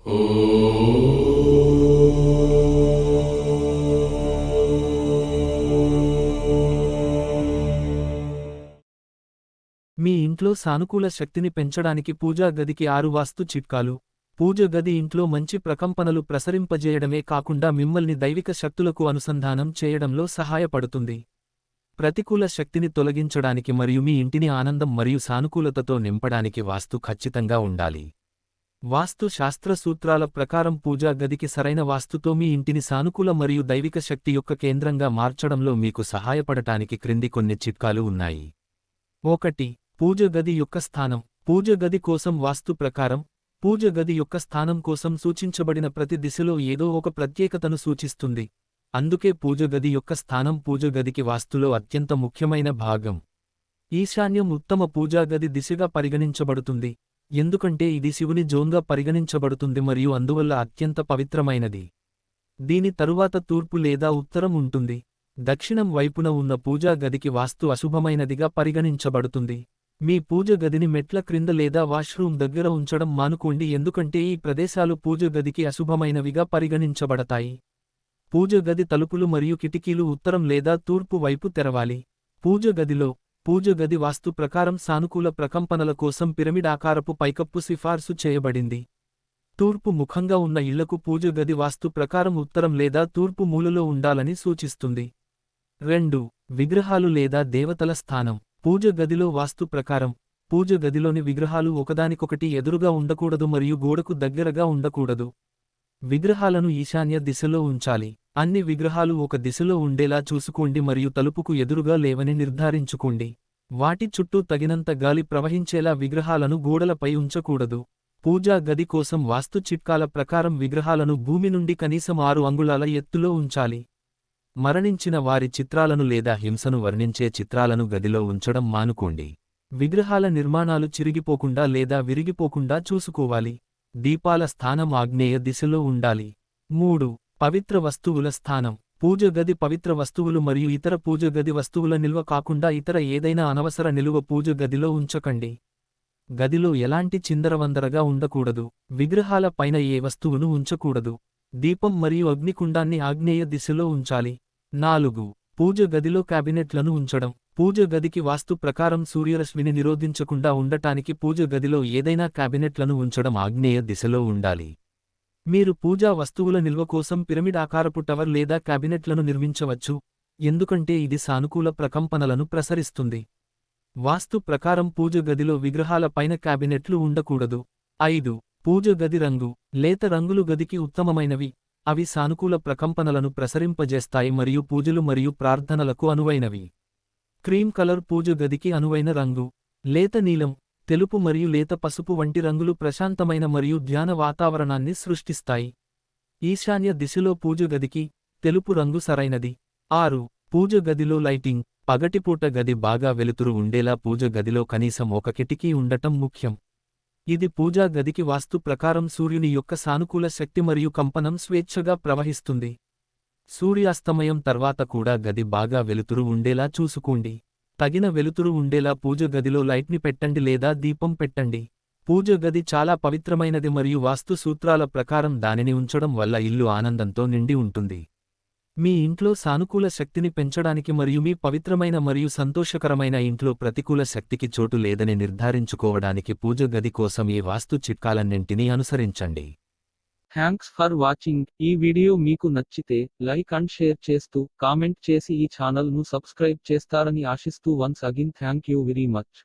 మీ ఇంట్లో సానుకూల శక్తిని పెంచడానికి పూజా గదికి ఆరు వాస్తు చిట్కాలు. పూజ గది ఇంట్లో మంచి ప్రకంపనలు ప్రసరింపజేయడమే కాకుండా మిమ్మల్ని దైవిక శక్తులకు అనుసంధానం చేయడంలో సహాయపడుతుంది. ప్రతికూల శక్తిని తొలగించడానికి మరియు మీ ఇంటిని ఆనందం మరియు సానుకూలతతో నింపడానికి వాస్తు ఖచ్చితంగా ఉండాలి. వాస్తు శాస్త్ర సూత్రాల ప్రకారం పూజా గదికి సరైన వాస్తుతో మీ ఇంటిని సానుకూల మరియు దైవిక శక్తి యొక్క కేంద్రంగా మార్చడంలో మీకు సహాయపడటానికి క్రింది కొన్ని చిట్కాలు ఉన్నాయి. ఒకటి పూజ గది యొక్క స్థానం. పూజ గది కోసం వాస్తు ప్రకారం పూజ గది యొక్క స్థానం కోసం సూచించబడిన ప్రతి దిశలో ఏదో ఒక ప్రత్యేకతను సూచిస్తుంది. అందుకే పూజ గది యొక్క స్థానం పూజ గదికి వాస్తులో అత్యంత ముఖ్యమైన భాగం. ఈశాన్యం ఉత్తమ పూజాగది దిశగా పరిగణించబడుతుంది. ఎందుకంటే ఇది శివుని జోన్గా పరిగణించబడుతుంది మరియు అందువల్ల అత్యంత పవిత్రమైనది. దీని తరువాత తూర్పు లేదా ఉత్తరం ఉంటుంది. దక్షిణం వైపున ఉన్న పూజా గదికి వాస్తు అశుభమైనదిగా పరిగణించబడుతుంది. మీ పూజ గదిని మెట్ల క్రింద లేదా వాష్రూమ్ దగ్గర ఉంచడం మానుకోండి ఎందుకంటే ఈ ప్రదేశాలు పూజ గదికి అశుభమైనవిగా పరిగణించబడతాయి. పూజ గది తలుపులు మరియు కిటికీలు ఉత్తరం లేదా తూర్పు వైపు తెరవాలి. పూజ గదిలో పూజ గది వాస్తు ప్రకారం సానుకూల ప్రకంపనల కోసం పిరమిడ్ ఆకారపు పైకప్పు సిఫార్సు చేయబడింది. తూర్పు ముఖంగా ఉన్న ఇళ్ళకు పూజ గది వాస్తు ప్రకారం ఉత్తరం లేదా తూర్పు మూలలో ఉండాలని సూచిస్తుంది. రెండు విగ్రహాలు లేదా దేవతల స్థానం. పూజ గదిలో వాస్తు ప్రకారం పూజ గదిలోని విగ్రహాలు ఒకదానికొకటి ఎదురుగా ఉండకూడదు మరియు గోడకు దగ్గరగా ఉండకూడదు. విగ్రహాలను ఈశాన్య దిశలో ఉంచాలి. అన్ని విగ్రహాలు ఒక దిశలో ఉండేలా చూసుకోండి మరియు తలుపుకు ఎదురుగా లేవని నిర్ధారించుకోండి. వాటి చుట్టూ తగినంత గాలి ప్రవహించేలా విగ్రహాలను గోడలపై ఉంచకూడదు. పూజా గది కోసం వాస్తు చిట్కాల ప్రకారం విగ్రహాలను భూమి నుండి కనీసం ఆరు అంగుళాల ఎత్తులో ఉంచాలి. మరణించిన వారి చిత్రాలను లేదా హింసను వర్ణించే చిత్రాలను గదిలో ఉంచడం మానుకోండి. విగ్రహాల నిర్మాణాలు చిరిగిపోకుండా లేదా విరిగిపోకుండా చూసుకోవాలి. దీపాల స్థానం ఆగ్నేయ దిశలో ఉండాలి. మూడు పవిత్ర వస్తువుల స్థానం పూజ గది పవిత్ర వస్తువులు మరియు ఇతర పూజ గది వస్తువుల నిల్వ కాకుండా ఇతర ఏదైనా అనవసర నిలువ పూజ గదిలో ఉంచకండి. గదిలో ఎలాంటి చిందరవందరగా ఉండకూడదు. విగ్రహాల పైన ఏ వస్తువును ఉంచకూడదు. దీపం మరియు అగ్నికుండాన్ని ఆగ్నేయ దిశలో ఉంచాలి. నాలుగు. పూజ గదిలో క్యాబినెట్లను ఉంచడం. పూజ గదికి వాస్తు ప్రకారం సూర్యరశ్మిని నిరోధించకుండా ఉండటానికి పూజ గదిలో ఏదైనా క్యాబినెట్లను ఉంచడం ఆగ్నేయ దిశలో ఉండాలి. మీరు పూజా వస్తువుల నిల్వ కోసం పిరమిడ్ ఆకారపు టవర్ లేదా క్యాబినెట్లను నిర్మించవచ్చు ఎందుకంటే ఇది సానుకూల ప్రకంపనలను ప్రసరిస్తుంది. వాస్తు ప్రకారం పూజ గదిలో విగ్రహాల పైన క్యాబినెట్లు ఉండకూడదు. ఐదు. పూజ గది రంగు. లేత రంగులు గదికి ఉత్తమమైనవి. అవి సానుకూల ప్రకంపనలను ప్రసరింపజేస్తాయి మరియు పూజలు మరియు ప్రార్థనలకు అనువైనవి. క్రీమ్ కలర్ పూజ గదికి అనువైన రంగు. లేత నీలం. తెలుపు మరియు లేత పసుపు వంటి రంగులు ప్రశాంతమైన మరియు ధ్యాన వాతావరణాన్ని సృష్టిస్తాయి. ఈశాన్య దిశలో పూజ గదికి తెలుపు రంగు సరైనది. ఆరు. పూజ గదిలో లైటింగ్. పగటిపూట గది బాగా వెలుతురు ఉండేలా పూజ గదిలో కనీసం ఒక కిటికీ ఉండటం ముఖ్యం. ఇది పూజా గదికి వాస్తు ప్రకారం సూర్యుని యొక్క సానుకూల శక్తి మరియు కంపనం స్వేచ్ఛగా ప్రవహిస్తుంది. సూర్యాస్తమయం తర్వాత కూడా గది బాగా వెలుతురు ఉండేలా చూసుకోండి. తగిన వెలుతురు ఉండేలా పూజ గదిలో లైట్ని పెట్టండి లేదా దీపం పెట్టండి. పూజ గది చాలా పవిత్రమైనది మరియు వాస్తు సూత్రాల ప్రకారం దానిని ఉంచడం వల్ల ఇల్లు ఆనందంతో నిండి ఉంటుంది. మీ ఇంట్లో సానుకూల శక్తిని పెంచడానికి మరియు మీ పవిత్రమైన మరియు సంతోషకరమైన ఇంట్లో ప్రతికూల శక్తికి చోటు లేదని నిర్ధారించుకోవడానికి పూజ గది కోసం ఈ వాస్తు చిట్కాలన్నింటినీ అనుసరించండి. థ్యాంక్స్ ఫర్ వాచింగ్ ఈ వీడియో మీకు నచ్చితే లైక్ అండ్ షేర్ చేస్తూ కామెంట్ చేసి ఈ ఛానల్ను సబ్స్క్రైబ్ చేస్తారని ఆశిస్తూ once again thank you very much